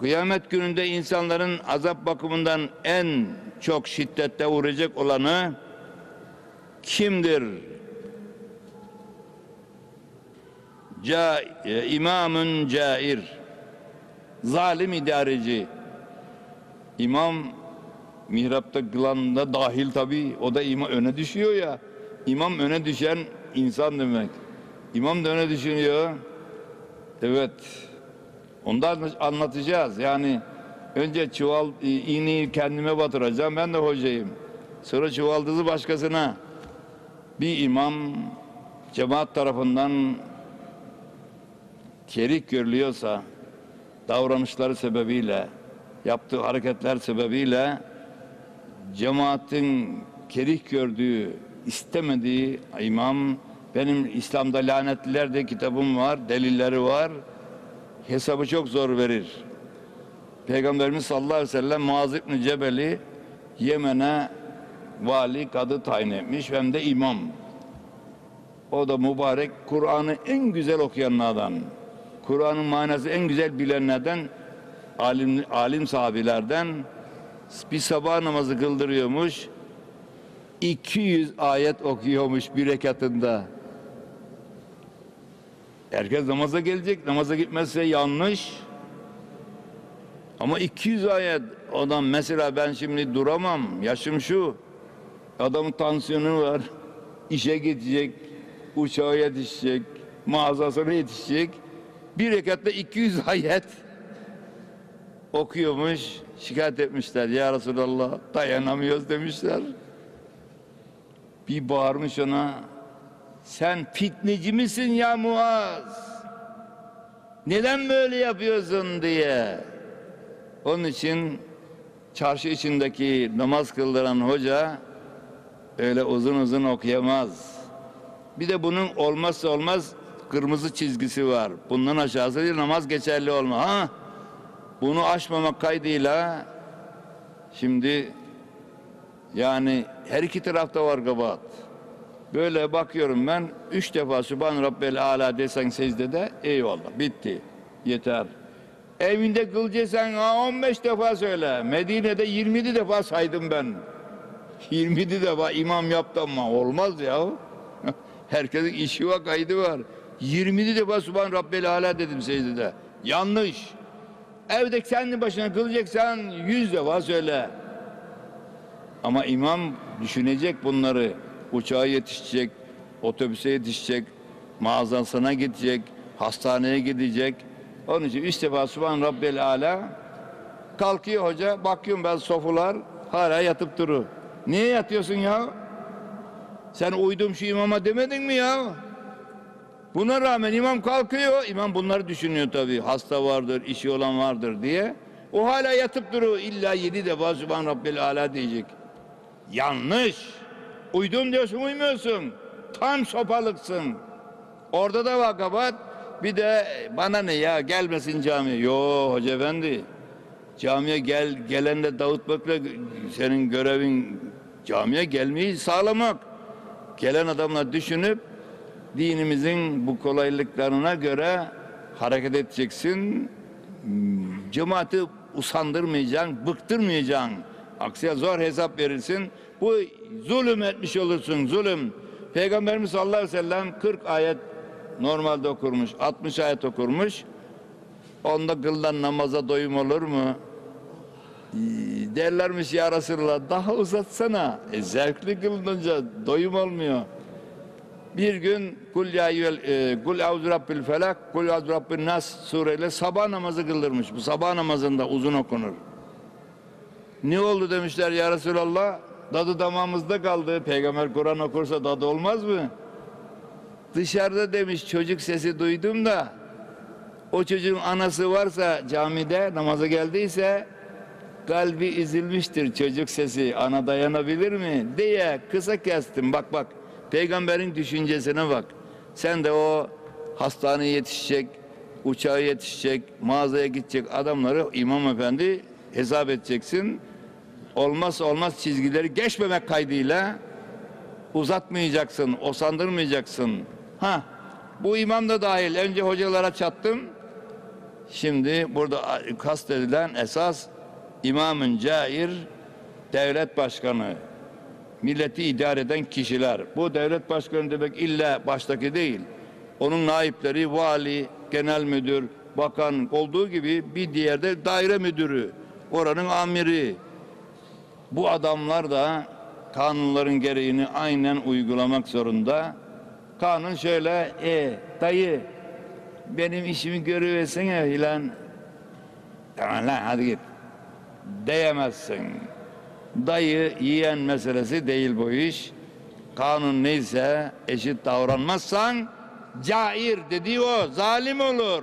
kıyamet gününde insanların azap bakımından en çok şiddette uğrayacak olanı kimdir? Ca, e, cair, zalim idareci. İmam mihrapta kılanında dahil tabi o da imam öne düşüyor ya. İmam öne düşen insan demek. İmam da öne düşünüyor. Evet. Ondan anlatacağız. Yani önce çuval e, iğneyi kendime batıracağım. Ben de hocayım. Sonra çuvaldızı başkasına. Bir imam cemaat tarafından kerik görülüyorsa davranışları sebebiyle yaptığı hareketler sebebiyle cemaatin kerik gördüğü, istemediği imam benim İslam'da lanetliler de kitabım var, delilleri var. Hesabı çok zor verir. Peygamberimiz sallallahu aleyhi ve sellem Muaz İbni Cebel'i Yemen'e vali kadı tayin etmiş hem de imam. O da mübarek Kur'an'ı en güzel okuyanlardan. Kur'an'ın manası en güzel bilenlerden alim, alim sahabilerden bir sabah namazı kıldırıyormuş. 200 ayet okuyormuş bir rekatında. Herkes namaza gelecek. Namaza gitmezse yanlış. Ama 200 ayet adam mesela ben şimdi duramam. Yaşım şu. Adamın tansiyonu var. işe gidecek. Uçağa yetişecek. Mağazasına yetişecek. Bir rekatta 200 ayet okuyormuş. Şikayet etmişler. Ya Resulallah dayanamıyoruz demişler. Bir bağırmış ona. Sen fitneci misin ya Muaz? Neden böyle yapıyorsun diye. Onun için çarşı içindeki namaz kıldıran hoca öyle uzun uzun okuyamaz. Bir de bunun olmazsa olmaz kırmızı çizgisi var. Bundan aşağısı değil namaz geçerli olma. Ha? Bunu aşmamak kaydıyla şimdi yani her iki tarafta var kabahat. Böyle bakıyorum ben üç defa Sübhan Rabbel Ala desen secdede eyvallah bitti. Yeter. Evinde kılacaksan ha, 15 defa söyle. Medine'de 27 defa saydım ben. 27 defa imam yaptı ama olmaz ya. Herkesin işi var kaydı var. 27 defa Sübhan Rabbel Ala dedim secdede. Yanlış. Evde kendi başına kılacaksan 100 defa söyle. Ama imam düşünecek bunları. Uçağa yetişecek, otobüse yetişecek, mağazasına gidecek, hastaneye gidecek. Onun için üç defa Subhan Rabbel Ala kalkıyor hoca. Bakıyorum ben sofular hala yatıp durur. Niye yatıyorsun ya? Sen uydum şu imama demedin mi ya? Buna rağmen imam kalkıyor. İmam bunları düşünüyor tabii. Hasta vardır, işi olan vardır diye. O hala yatıp duruyor. İlla yedi defa Subhan Rabbel Ala diyecek. Yanlış. Uydum diyorsun uymuyorsun. Tam sopalıksın. Orada da var kabahat. Bir de bana ne ya gelmesin camiye. Yo hoca efendi. Camiye gel gelen de dağıtmakla senin görevin camiye gelmeyi sağlamak. Gelen adamlar düşünüp dinimizin bu kolaylıklarına göre hareket edeceksin. Cemaati usandırmayacaksın, bıktırmayacaksın. Aksiye zor hesap verirsin. Bu zulüm etmiş olursun, zulüm. Peygamberimiz sallallahu aleyhi ve sellem 40 ayet normalde okurmuş, 60 ayet okurmuş. Onda kılınan namaza doyum olur mu? Derlermiş ya Resulallah daha uzatsana. E, zevkli kılınınca doyum olmuyor. Bir gün kul ya e, kul auzu rabbil felak, kul auzu rabbin nas sureyle sabah namazı kıldırmış. Bu sabah namazında uzun okunur. Ne oldu demişler ya Resulallah? Dadı damağımızda kaldı. Peygamber Kur'an okursa dadı olmaz mı? Dışarıda demiş çocuk sesi duydum da o çocuğun anası varsa camide namaza geldiyse kalbi üzülmüştür çocuk sesi ana dayanabilir mi diye kısa kestim bak bak peygamberin düşüncesine bak sen de o hastaneye yetişecek uçağa yetişecek mağazaya gidecek adamları imam efendi hesap edeceksin olmazsa olmaz çizgileri geçmemek kaydıyla uzatmayacaksın, osandırmayacaksın. Ha, bu imam da dahil. Önce hocalara çattım. Şimdi burada kastedilen esas imamın cair devlet başkanı, milleti idare eden kişiler. Bu devlet başkanı demek illa baştaki değil. Onun naipleri, vali, genel müdür, bakan olduğu gibi bir diğerde daire müdürü, oranın amiri. Bu adamlar da kanunların gereğini aynen uygulamak zorunda. Kanun şöyle, e dayı benim işimi görüversene ilan. Tamam lan hadi git. Diyemezsin. Dayı yiyen meselesi değil bu iş. Kanun neyse eşit davranmazsan cair dediği o zalim olur.